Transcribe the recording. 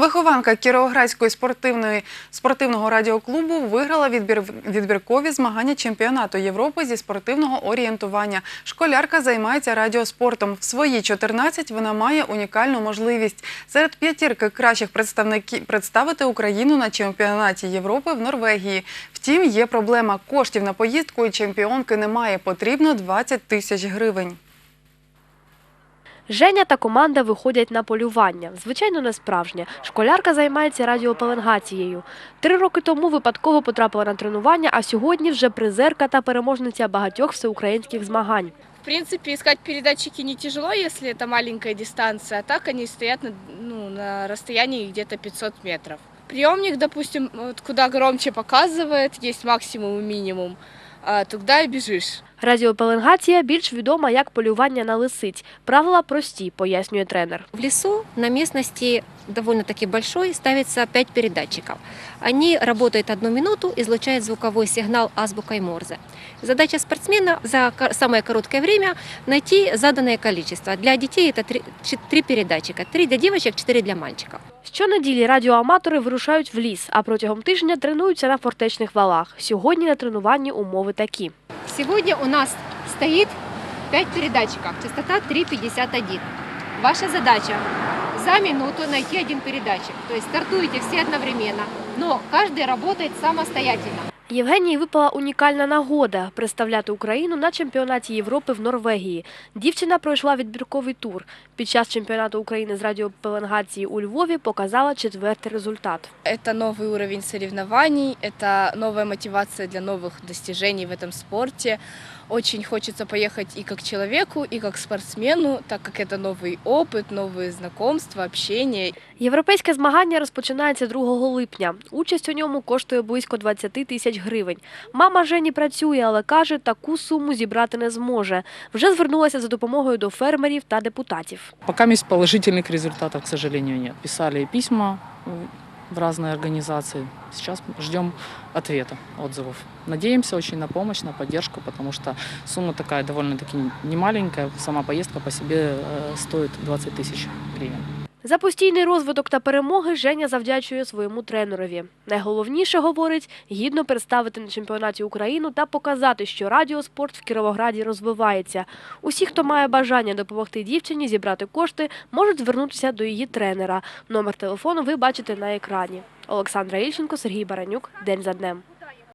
Вихованка Кіровоградської спортивної спортивного радіоклубу виграла відбір, відбіркові змагання чемпіонату Європи зі спортивного орієнтування. Школярка займається радіоспортом. В свої 14 вона має унікальну можливість серед п'ятірки кращих представників представити Україну на чемпіонаті Європи в Норвегії. Втім, є проблема коштів на поїздку і чемпіонки немає. Потрібно 20 тисяч гривень. Женя та команда виходять на полювання. Звичайно, не справжнє. Школярка займається радіопеленгацією. Три роки тому випадково потрапила на тренування, а сьогодні вже призерка та переможниця багатьох всеукраїнських змагань. В принципе, искать передатчики не тяжело, если это маленькая дистанция, а так они стоят на, ну, на расстоянии где-то 500 метров. Приемник, допустим, куда громче показывает, есть максимум и минимум, а, і біжиш. Радіопеленгація більш відома як полювання на лисиць. Правила прості, пояснює тренер. В лісу на местности довольно-таки большой ставится 5 передатчиков. Они работают одну минуту, излучают звуковой сигнал азбукой Морзе. Задача спортсмена за самое короткое время найти заданное количество. Для детей это 3, передатчика. 3 для девочек, 4 для мальчиков. Щонеділі радіоаматори вирушають в ліс, а протягом тижня тренуються на фортечних валах. Сьогодні на тренуванні умови такі. Сегодня у нас стоит 5 передатчиков, частота 3,51. Ваша задача за минуту найти один передатчик. То есть стартуете все одновременно, но каждый работает самостоятельно. Євгенії випала унікальна нагода представляти Україну на чемпіонаті Європи в Норвегії. Дівчина пройшла відбірковий тур. Під час чемпіонату України з радіопеленгації у Львові показала четвертий результат. Это новый уровень соревнований, это новая мотивация для новых достижений в этом спорте. Очень хочется поехать и как человеку, и как спортсмену, так как это новый опыт, новые знакомства, общение. Європейське змагання розпочинається 2 липня. Участь у ньому коштує близько 20 тисяч гривень. Мама Жені працює, але каже, таку суму зібрати не зможе. Вже звернулася за допомогою до фермерів та депутатів. Пока есть положительных результатов, к сожалению, нет. Писали письма э, в разные организации. Сейчас ждем ответа, отзывов. Надеемся очень на помощь, на поддержку, потому что сумма такая довольно-таки немаленькая. Сама поездка по себе э, стоит 20 тысяч гривен. За постійний розвиток та перемоги Женя завдячує своєму тренерові. Найголовніше, говорить, гідно представити на чемпіонаті Україну та показати, що радіоспорт в Кіровограді розвивається. Усі, хто має бажання допомогти дівчині зібрати кошти, можуть звернутися до її тренера. Номер телефону ви бачите на екрані. Олександра Ільченко, Сергій Баранюк. День за днем.